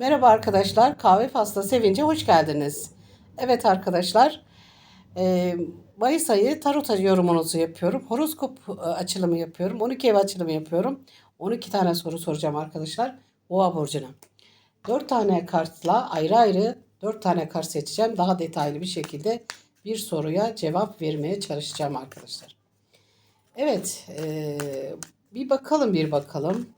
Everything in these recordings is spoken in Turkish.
Merhaba arkadaşlar, Kahve Fasla Sevince hoş geldiniz. Evet arkadaşlar, e, Mayıs ayı tarot yorumunuzu yapıyorum. Horoskop e, açılımı yapıyorum. 12 ev açılımı yapıyorum. 12 tane soru soracağım arkadaşlar. Boğa burcuna. 4 tane kartla ayrı ayrı 4 tane kart seçeceğim. Daha detaylı bir şekilde bir soruya cevap vermeye çalışacağım arkadaşlar. Evet, e, bir bakalım bir bakalım.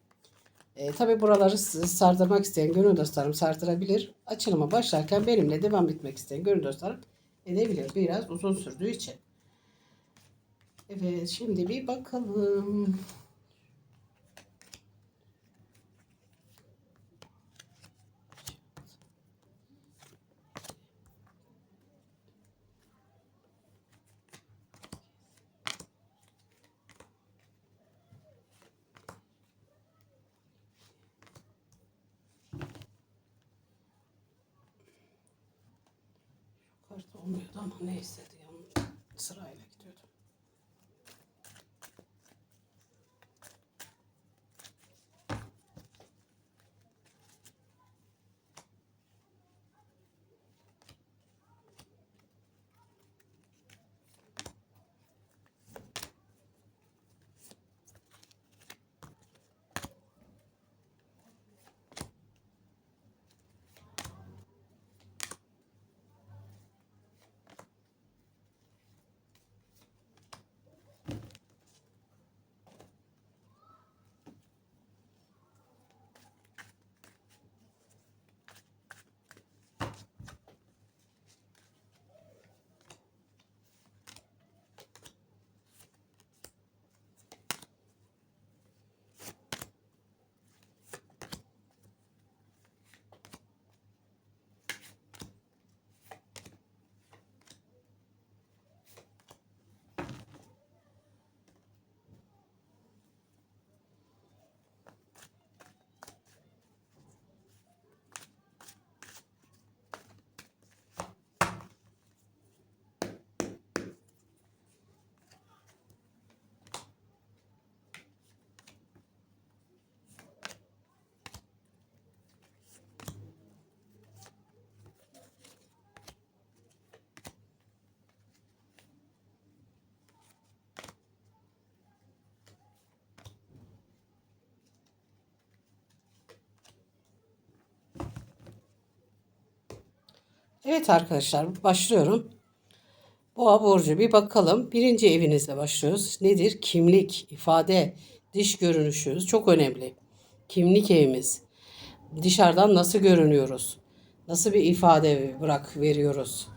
E, tabii buraları sardırmak isteyen gönül dostlarım sardırabilir. Açılıma başlarken benimle devam etmek isteyen gönül dostlarım edebilir. Biraz uzun sürdüğü için. Evet şimdi bir bakalım. Kart olmuyordu ama neyse diye sırayla Evet arkadaşlar başlıyorum. Boğa burcu bir bakalım. Birinci evinizle başlıyoruz. Nedir? Kimlik, ifade, dış görünüşümüz çok önemli. Kimlik evimiz. Dışarıdan nasıl görünüyoruz? Nasıl bir ifade bırak veriyoruz?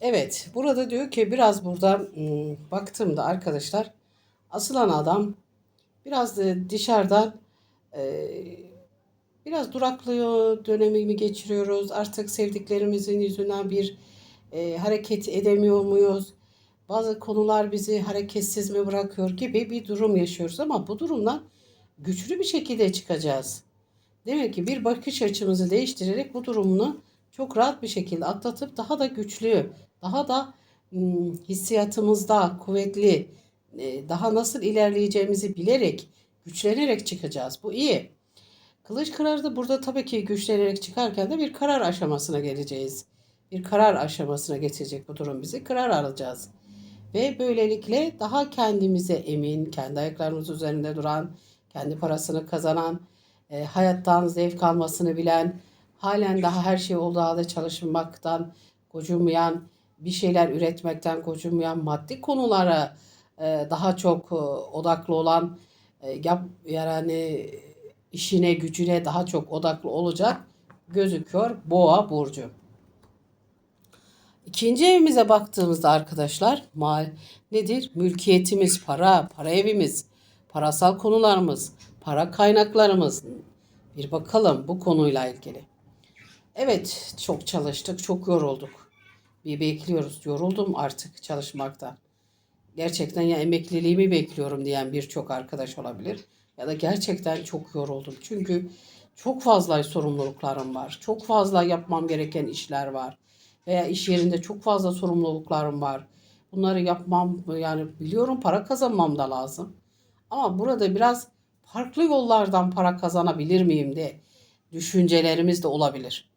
Evet, burada diyor ki biraz burada hmm, baktığımda arkadaşlar asılan adam biraz da dışarıdan e, biraz duraklıyor dönemimi geçiriyoruz. Artık sevdiklerimizin yüzünden bir e, hareket edemiyor muyuz? Bazı konular bizi hareketsiz mi bırakıyor gibi bir durum yaşıyoruz ama bu durumdan güçlü bir şekilde çıkacağız. Demek ki bir bakış açımızı değiştirerek bu durumunu çok rahat bir şekilde atlatıp daha da güçlü, daha da hmm, hissiyatımızda kuvvetli, e, daha nasıl ilerleyeceğimizi bilerek, güçlenerek çıkacağız. Bu iyi. Kılıç kırarı da burada tabii ki güçlenerek çıkarken de bir karar aşamasına geleceğiz. Bir karar aşamasına getirecek bu durum bizi. Karar alacağız. Ve böylelikle daha kendimize emin, kendi ayaklarımız üzerinde duran, kendi parasını kazanan, e, hayattan zevk almasını bilen, halen daha her şey olduğu halde çalışmaktan gocunmayan, bir şeyler üretmekten gocunmayan, maddi konulara e, daha çok e, odaklı olan, e, yap, yani işine gücüne daha çok odaklı olacak gözüküyor Boğa burcu. İkinci evimize baktığımızda arkadaşlar mal nedir? Mülkiyetimiz, para, para evimiz, parasal konularımız, para kaynaklarımız. Bir bakalım bu konuyla ilgili. Evet, çok çalıştık, çok yorulduk. Bir bekliyoruz. Yoruldum artık çalışmaktan. Gerçekten ya emekliliğimi bekliyorum diyen birçok arkadaş olabilir. Ya da gerçekten çok yoruldum. Çünkü çok fazla sorumluluklarım var. Çok fazla yapmam gereken işler var. Veya iş yerinde çok fazla sorumluluklarım var. Bunları yapmam yani biliyorum para kazanmam da lazım. Ama burada biraz farklı yollardan para kazanabilir miyim de düşüncelerimiz de olabilir.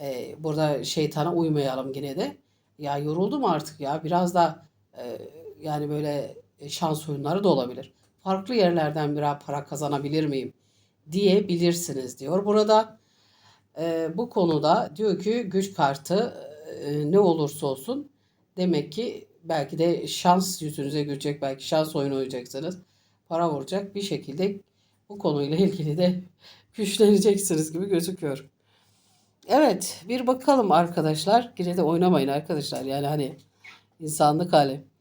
Ee, burada şeytana uymayalım yine de. Ya yoruldum artık ya biraz da e, yani böyle şans oyunları da olabilir. Farklı yerlerden biraz para kazanabilir miyim diyebilirsiniz diyor. Burada e, bu konuda diyor ki güç kartı e, ne olursa olsun demek ki belki de şans yüzünüze gülecek belki şans oyunu oynayacaksınız. Para vuracak bir şekilde bu konuyla ilgili de güçleneceksiniz gibi gözüküyor. Evet bir bakalım arkadaşlar. Yine de oynamayın arkadaşlar yani hani insanlık hali.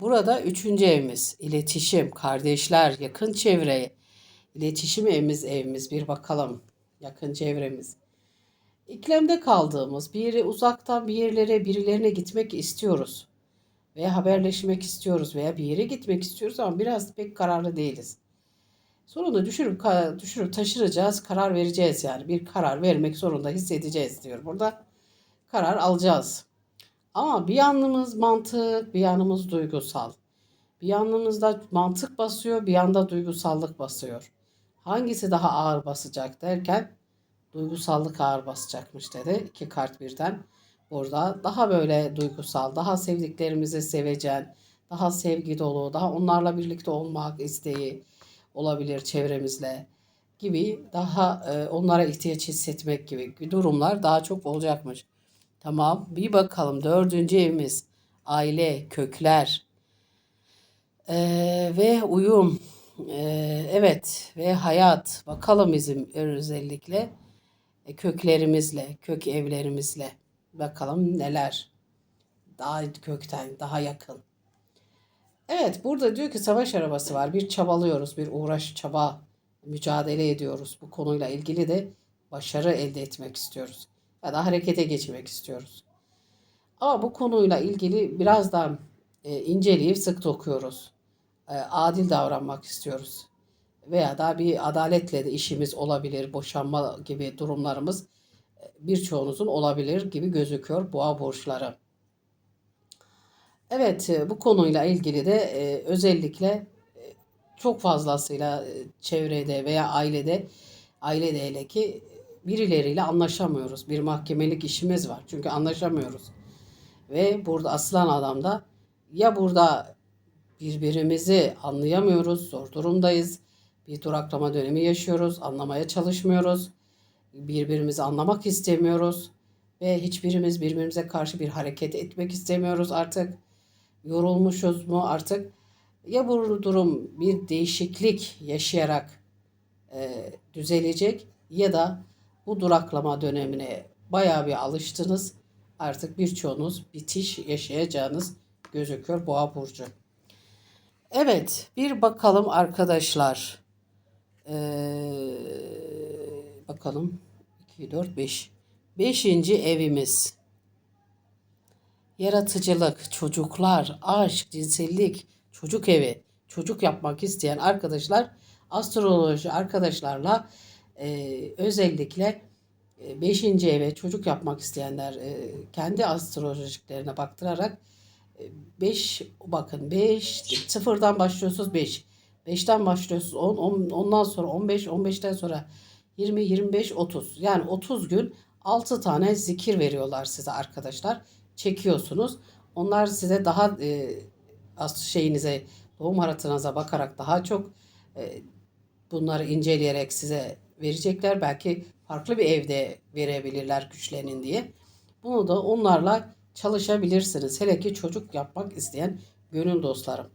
Burada üçüncü evimiz iletişim, kardeşler, yakın çevre, iletişim evimiz evimiz bir bakalım yakın çevremiz. İklemde kaldığımız bir yere uzaktan bir yerlere birilerine gitmek istiyoruz. Veya haberleşmek istiyoruz veya bir yere gitmek istiyoruz ama biraz pek kararlı değiliz. Sonunda düşürüp, düşürüp taşıracağız, karar vereceğiz yani. Bir karar vermek zorunda hissedeceğiz diyor. Burada karar alacağız. Ama bir yanımız mantık, bir yanımız duygusal. Bir yanımızda mantık basıyor, bir yanda duygusallık basıyor. Hangisi daha ağır basacak derken duygusallık ağır basacakmış dedi. İki kart birden. Burada daha böyle duygusal, daha sevdiklerimizi sevecen, daha sevgi dolu, daha onlarla birlikte olmak isteği olabilir çevremizle gibi daha e, onlara ihtiyaç hissetmek gibi durumlar daha çok olacakmış. Tamam bir bakalım dördüncü evimiz aile, kökler Ee, ve uyum Ee, evet ve hayat bakalım bizim özellikle e, köklerimizle, kök evlerimizle bakalım neler daha kökten, daha yakın. Evet, burada diyor ki savaş arabası var. Bir çabalıyoruz, bir uğraş, çaba, mücadele ediyoruz. Bu konuyla ilgili de başarı elde etmek istiyoruz. Ya da harekete geçmek istiyoruz. Ama bu konuyla ilgili biraz da e, inceleyip sık dokuyoruz. E, adil davranmak istiyoruz. Veya da bir adaletle de işimiz olabilir, boşanma gibi durumlarımız e, birçoğunuzun olabilir gibi gözüküyor boğa burçları. Evet, e, bu konuyla ilgili de e, özellikle e, çok fazlasıyla çevrede veya ailede, ailede hele ki birileriyle anlaşamıyoruz. Bir mahkemelik işimiz var. Çünkü anlaşamıyoruz. Ve burada asılan adamda ya burada birbirimizi anlayamıyoruz, zor durumdayız. Bir duraklama dönemi yaşıyoruz, anlamaya çalışmıyoruz. Birbirimizi anlamak istemiyoruz ve hiçbirimiz birbirimize karşı bir hareket etmek istemiyoruz artık. Yorulmuşuz mu artık? Ya bu durum bir değişiklik yaşayarak e, düzelecek ya da bu duraklama dönemine bayağı bir alıştınız. Artık birçoğunuz bitiş yaşayacağınız gözüküyor Boğa burcu. Evet, bir bakalım arkadaşlar. Ee, bakalım 2 4 5. Beşinci evimiz. Yaratıcılık, çocuklar, aşk, cinsellik, çocuk evi, çocuk yapmak isteyen arkadaşlar astroloji arkadaşlarla e, özellikle 5. eve çocuk yapmak isteyenler e, kendi astrolojiklerine baktırarak 5 bakın 5 sıfırdan başlıyorsunuz 5. 5'ten başlıyorsunuz 10, 10 ondan sonra 15 15'ten sonra 20 25 30. Yani 30 gün 6 tane zikir veriyorlar size arkadaşlar. Çekiyorsunuz. Onlar size daha e, şeyinize doğum haritanıza bakarak daha çok e, bunları inceleyerek size verecekler. Belki farklı bir evde verebilirler güçlenin diye. Bunu da onlarla çalışabilirsiniz. Hele ki çocuk yapmak isteyen gönül dostlarım.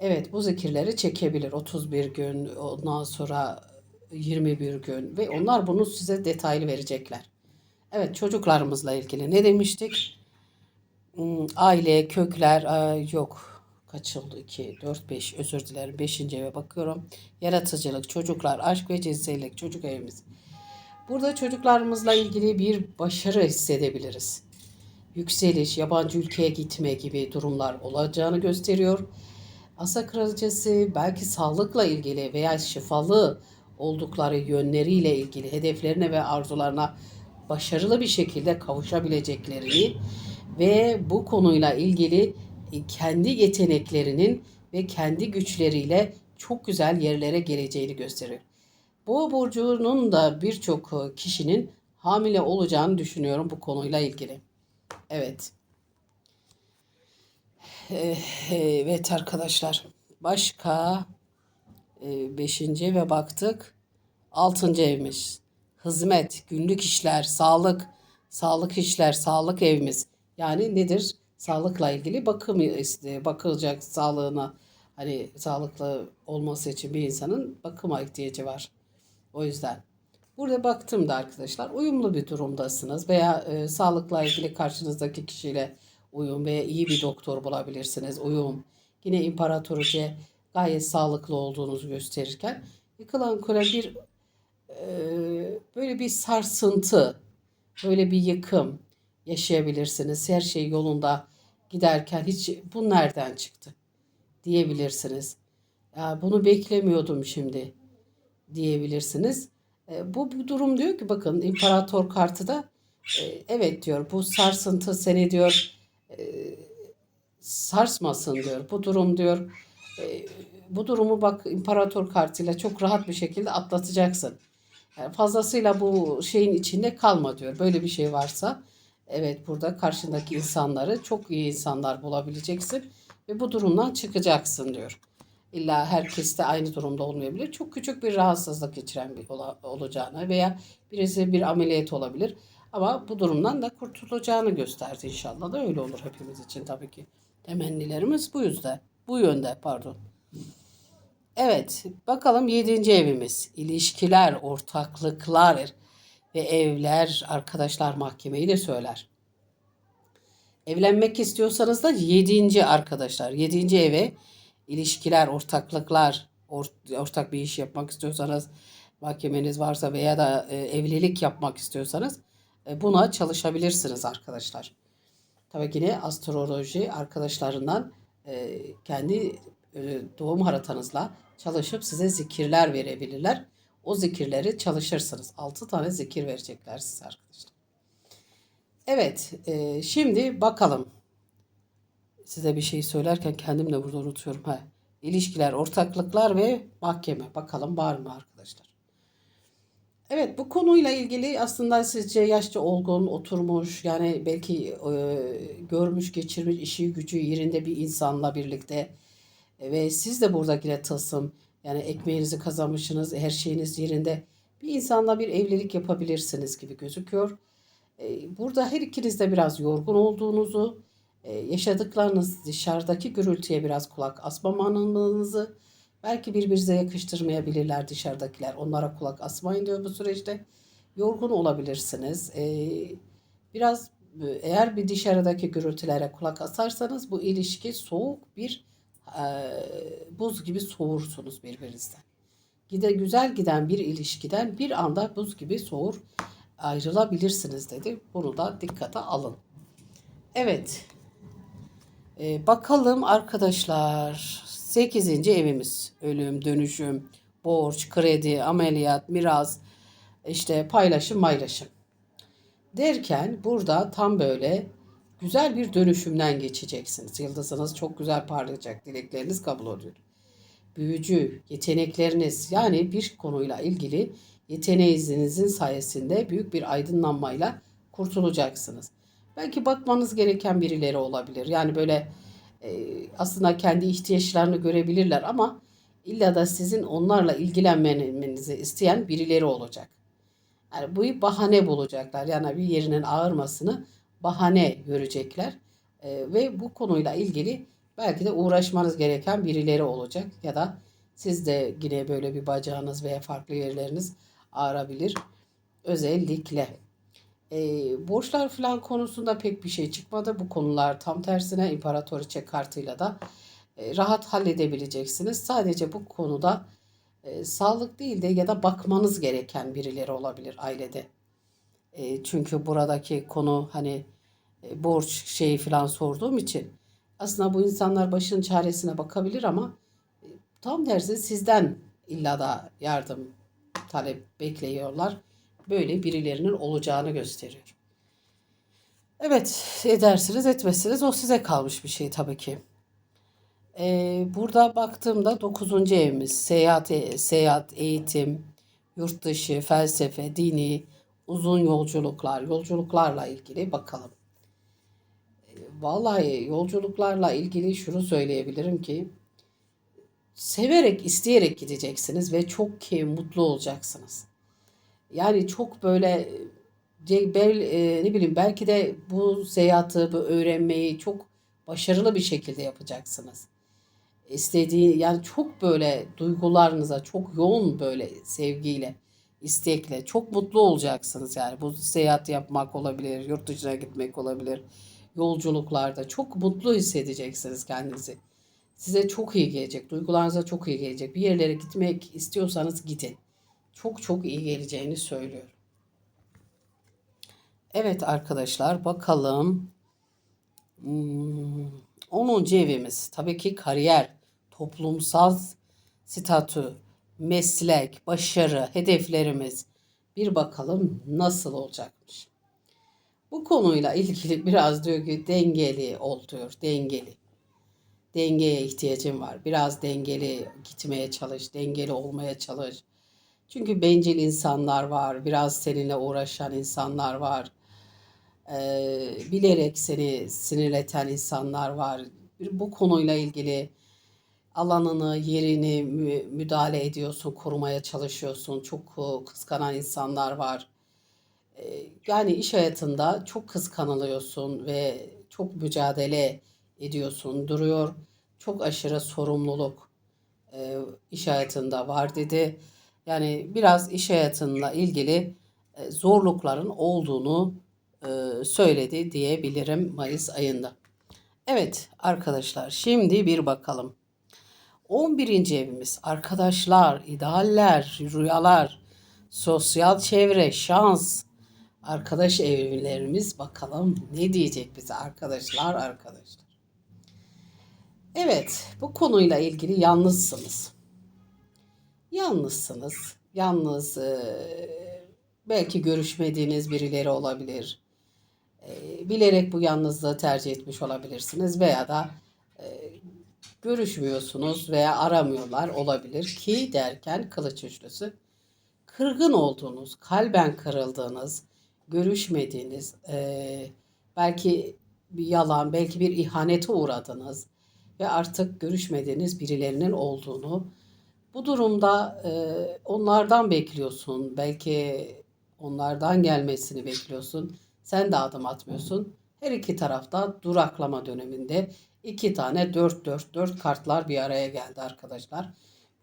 Evet bu zikirleri çekebilir. 31 gün ondan sonra 21 gün ve onlar bunu size detaylı verecekler. Evet çocuklarımızla ilgili ne demiştik? Hmm, Aile, kökler yok. Kaç oldu? 2, 4, 5 özür dilerim. 5. eve bakıyorum. Yaratıcılık, çocuklar, aşk ve cinsellik, çocuk evimiz. Burada çocuklarımızla ilgili bir başarı hissedebiliriz. Yükseliş, yabancı ülkeye gitme gibi durumlar olacağını gösteriyor. Asa kraliçesi belki sağlıkla ilgili veya şifalı oldukları yönleriyle ilgili hedeflerine ve arzularına başarılı bir şekilde kavuşabileceklerini ve bu konuyla ilgili kendi yeteneklerinin ve kendi güçleriyle çok güzel yerlere geleceğini gösteriyor. Boğa burcunun da birçok e, kişinin hamile olacağını düşünüyorum bu konuyla ilgili. Evet. Eh, Evet arkadaşlar. Başka e, beşinci ve baktık. Altıncı evimiz. Hizmet, günlük işler, sağlık, sağlık işler, sağlık evimiz. Yani nedir? Sağlıkla ilgili bakım iste- bakılacak sağlığına hani sağlıklı olması için bir insanın bakıma ihtiyacı var. O yüzden. Burada baktığımda arkadaşlar uyumlu bir durumdasınız veya e, sağlıkla ilgili karşınızdaki kişiyle uyum veya iyi bir doktor bulabilirsiniz. Uyum. Yine imparatoriçe gayet sağlıklı olduğunuzu gösterirken yıkılan kule bir e, böyle bir sarsıntı, böyle bir yıkım yaşayabilirsiniz. Her şey yolunda giderken hiç bu nereden çıktı diyebilirsiniz. Ya bunu beklemiyordum şimdi diyebilirsiniz. E, bu, bu durum diyor ki bakın imparator kartı da e, evet diyor bu sarsıntı seni diyor e, sarsmasın diyor. Bu durum diyor e, bu durumu bak imparator kartıyla çok rahat bir şekilde atlatacaksın. Yani fazlasıyla bu şeyin içinde kalma diyor. Böyle bir şey varsa evet burada karşındaki insanları çok iyi insanlar bulabileceksin ve bu durumdan çıkacaksın diyor. İlla herkes de aynı durumda olmayabilir. Çok küçük bir rahatsızlık geçiren bir ola- olacağını veya birisi bir ameliyat olabilir. Ama bu durumdan da kurtulacağını gösterdi inşallah da öyle olur hepimiz için tabii ki. Temennilerimiz bu yüzden. Bu yönde pardon. Evet, bakalım yedinci evimiz. İlişkiler, ortaklıklar ve evler, arkadaşlar mahkemeyi de söyler. Evlenmek istiyorsanız da yedinci arkadaşlar. Yedinci eve ilişkiler, ortaklıklar, or- ortak bir iş yapmak istiyorsanız, mahkemeniz varsa veya da e, evlilik yapmak istiyorsanız e, buna çalışabilirsiniz arkadaşlar. Tabii yine astroloji arkadaşlarından e, kendi doğum haritanızla çalışıp size zikirler verebilirler. O zikirleri çalışırsınız. 6 tane zikir verecekler size arkadaşlar. Evet, e, şimdi bakalım. Size bir şey söylerken kendim de burada unutuyorum. Ha. İlişkiler, ortaklıklar ve mahkeme. Bakalım var mı arkadaşlar? Evet bu konuyla ilgili aslında sizce yaşça olgun, oturmuş yani belki e, görmüş, geçirmiş işi gücü yerinde bir insanla birlikte e, ve siz de burada yine tılsım yani ekmeğinizi kazanmışsınız, her şeyiniz yerinde bir insanla bir evlilik yapabilirsiniz gibi gözüküyor. E, Burada her ikiniz de biraz yorgun olduğunuzu, e, yaşadıklarınız dışarıdaki gürültüye biraz kulak asmamanızı, belki birbirinize yakıştırmayabilirler dışarıdakiler. Onlara kulak asmayın diyor bu süreçte. Yorgun olabilirsiniz. E, Biraz eğer bir dışarıdaki gürültülere kulak asarsanız bu ilişki soğuk bir e, buz gibi soğursunuz birbirinizden. Gide güzel giden bir ilişkiden bir anda buz gibi soğur ayrılabilirsiniz dedi. Bunu da dikkate alın. Evet. Ee, bakalım arkadaşlar. 8. evimiz. Ölüm, dönüşüm, borç, kredi, ameliyat, miras, işte paylaşım, paylaşım. Derken burada tam böyle güzel bir dönüşümden geçeceksiniz. Yıldızınız çok güzel parlayacak. Dilekleriniz kabul oluyor büyücü, yetenekleriniz yani bir konuyla ilgili yeteneğinizin sayesinde büyük bir aydınlanmayla kurtulacaksınız. Belki bakmanız gereken birileri olabilir. Yani böyle e, aslında kendi ihtiyaçlarını görebilirler ama illa da sizin onlarla ilgilenmenizi isteyen birileri olacak. Yani bu bahane bulacaklar. Yani bir yerinin ağırmasını bahane görecekler. E, ve bu konuyla ilgili belki de uğraşmanız gereken birileri olacak ya da siz de yine böyle bir bacağınız veya farklı yerleriniz ağrabilir. Özellikle. E, borçlar falan konusunda pek bir şey çıkmadı. Bu konular tam tersine imparatoriçe kartıyla da e, rahat halledebileceksiniz. Sadece bu konuda e, sağlık değil de ya da bakmanız gereken birileri olabilir ailede. E, çünkü buradaki konu hani e, borç şeyi falan sorduğum için aslında bu insanlar başın çaresine bakabilir ama e, tam tersi sizden illa da yardım talep bekliyorlar. Böyle birilerinin olacağını gösteriyor. Evet edersiniz etmezsiniz o size kalmış bir şey tabii ki. Ee, burada baktığımda 9. evimiz seyahat, seyahat, eğitim, yurt dışı, felsefe, dini, uzun yolculuklar, yolculuklarla ilgili bakalım. E, Vallahi yolculuklarla ilgili şunu söyleyebilirim ki severek, isteyerek gideceksiniz ve çok ki mutlu olacaksınız. Yani çok böyle ce- bel, e, ne bileyim belki de bu seyahati, bu öğrenmeyi çok başarılı bir şekilde yapacaksınız. İstediği yani çok böyle duygularınıza çok yoğun böyle sevgiyle, istekle çok mutlu olacaksınız yani. Bu seyahat yapmak olabilir, yurt dışına gitmek olabilir. Yolculuklarda çok mutlu hissedeceksiniz kendinizi. Size çok iyi gelecek, duygularınıza çok iyi gelecek. Bir yerlere gitmek istiyorsanız gidin. Çok çok iyi geleceğini söylüyorum. Evet arkadaşlar bakalım. Hmm, 10. evimiz tabii ki kariyer, toplumsal statü, meslek, başarı, hedeflerimiz. Bir bakalım nasıl olacakmış. Bu konuyla ilgili biraz diyor ki dengeli ol diyor, dengeli. Dengeye ihtiyacım var. Biraz dengeli gitmeye çalış, dengeli olmaya çalış. Çünkü bencil insanlar var, biraz seninle uğraşan insanlar var. Ee, bilerek seni sinirleten insanlar var. Bu konuyla ilgili alanını, yerini mü- müdahale ediyorsun, korumaya çalışıyorsun. Çok e, kıskanan insanlar var. Ee, Yani iş hayatında çok kıskanılıyorsun ve çok mücadele ediyorsun, duruyor. Çok aşırı sorumluluk e, iş hayatında var dedi. Yani biraz iş hayatınla ilgili e, zorlukların olduğunu e, söyledi diyebilirim Mayıs ayında. Evet arkadaşlar şimdi bir bakalım. 11. evimiz arkadaşlar, idealler, rüyalar, sosyal çevre, şans, arkadaş evlerimiz bakalım ne diyecek bize arkadaşlar arkadaşlar. Evet bu konuyla ilgili yalnızsınız. Yalnızsınız. Yalnız e, belki görüşmediğiniz birileri olabilir. E, bilerek bu yalnızlığı tercih etmiş olabilirsiniz veya da e, görüşmüyorsunuz veya aramıyorlar olabilir ki derken kılıç üçlüsü kırgın olduğunuz, kalben kırıldığınız, görüşmediğiniz, e, belki bir yalan, belki bir ihanete uğradınız ve artık görüşmediğiniz birilerinin olduğunu bu durumda e, onlardan bekliyorsun. Belki onlardan gelmesini bekliyorsun. Sen de adım atmıyorsun. Her iki tarafta duraklama döneminde iki tane 4 4 4 kartlar bir araya geldi arkadaşlar.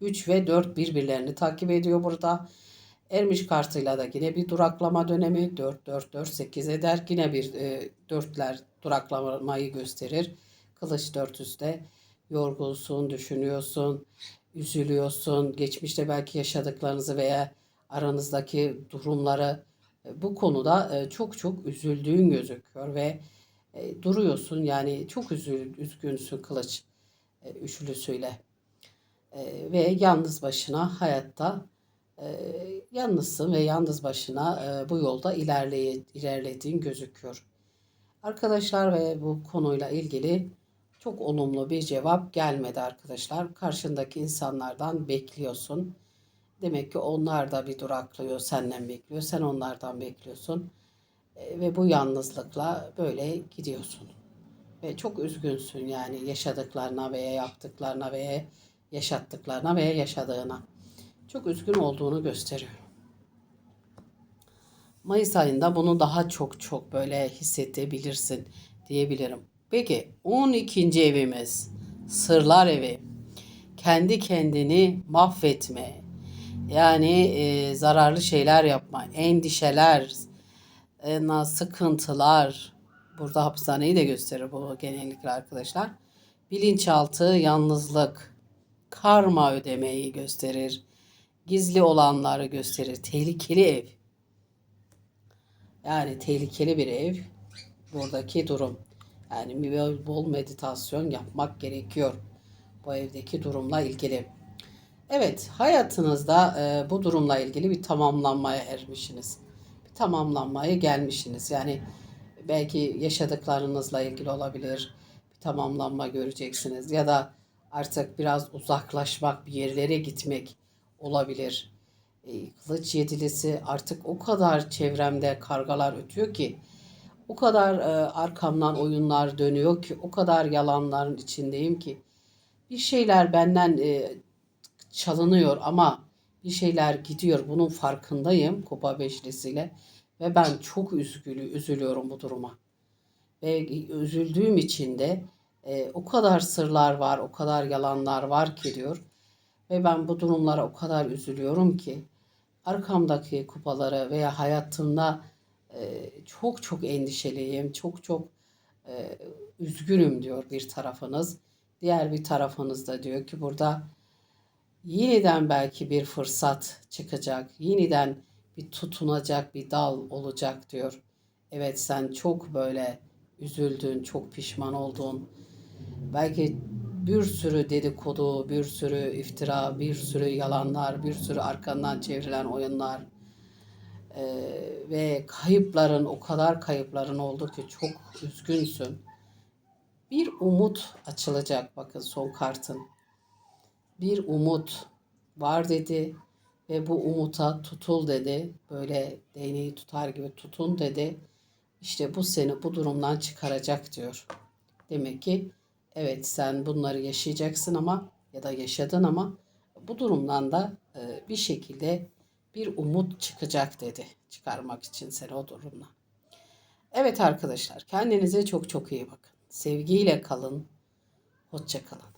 3 ve 4 birbirlerini takip ediyor burada. Ermiş kartıyla da yine bir duraklama dönemi 4 4 4 8 eder. Yine bir e, dörtler duraklamayı gösterir. Kılıç dörtüste yorgunsun, düşünüyorsun, üzülüyorsun. Geçmişte belki yaşadıklarınızı veya aranızdaki durumları e, bu konuda e, çok çok üzüldüğün gözüküyor ve e, duruyorsun. Yani çok üzül, üzgünsün kılıç e, üçlüsüyle. E, ve yalnız başına hayatta e, yalnızsın ve yalnız başına e, bu yolda ilerleye, ilerlediğin gözüküyor. Arkadaşlar ve bu konuyla ilgili çok olumlu bir cevap gelmedi arkadaşlar. Karşındaki insanlardan bekliyorsun. Demek ki onlar da bir duraklıyor, senden bekliyor. Sen onlardan bekliyorsun. E, ve bu yalnızlıkla böyle gidiyorsun. Ve çok üzgünsün yani yaşadıklarına veya yaptıklarına veya yaşattıklarına veya yaşadığına. Çok üzgün olduğunu gösteriyor. Mayıs ayında bunu daha çok çok böyle hissedebilirsin diyebilirim. Peki 12. evimiz sırlar evi. Kendi kendini mahvetme. Yani e, zararlı şeyler yapma, endişeler, e, sıkıntılar. Burada hapishaneyi de gösterir bu genellikle arkadaşlar. Bilinçaltı, yalnızlık, karma ödemeyi gösterir. Gizli olanları gösterir. Tehlikeli ev. Yani tehlikeli bir ev. Buradaki durum. Yani bol meditasyon yapmak gerekiyor. Bu evdeki durumla ilgili. Evet, hayatınızda e, bu durumla ilgili bir tamamlanmaya ermişsiniz. Tamamlanmaya gelmişsiniz. Yani belki yaşadıklarınızla ilgili olabilir. Bir tamamlanma göreceksiniz. Ya da artık biraz uzaklaşmak, bir yerlere gitmek olabilir. e, kılıç yedilisi artık o kadar çevremde kargalar ötüyor ki o kadar e, arkamdan oyunlar dönüyor ki o kadar yalanların içindeyim ki bir şeyler benden e, çalınıyor ama bir şeyler gidiyor. Bunun farkındayım Kupa Beşlisi'yle ve ben çok üzgülü, üzülüyorum bu duruma. Ve üzüldüğüm için de e, o kadar sırlar var, o kadar yalanlar var ki diyor. Ve ben bu durumlara o kadar üzülüyorum ki arkamdaki kupaları veya hayatımda e, çok çok endişeliyim, çok çok e, üzgünüm diyor bir tarafınız. Diğer bir tarafınız da diyor ki burada yeniden belki bir fırsat çıkacak, yeniden bir tutunacak bir dal olacak diyor. Evet sen çok böyle üzüldün, çok pişman oldun. Belki bir sürü dedikodu, bir sürü iftira, bir sürü yalanlar, bir sürü arkandan çevrilen oyunlar ee, ve kayıpların o kadar kayıpların oldu ki çok üzgünsün. Bir umut açılacak bakın son kartın. Bir umut var dedi ve bu umuta tutul dedi. Böyle değneği tutar gibi tutun dedi. İşte bu seni bu durumdan çıkaracak diyor. Demek ki evet sen bunları yaşayacaksın ama ya da yaşadın ama bu durumdan da e, bir şekilde bir umut çıkacak dedi. Çıkarmak için seni o durumdan. Evet arkadaşlar kendinize çok çok iyi bakın. Sevgiyle kalın. Hoşça kalın.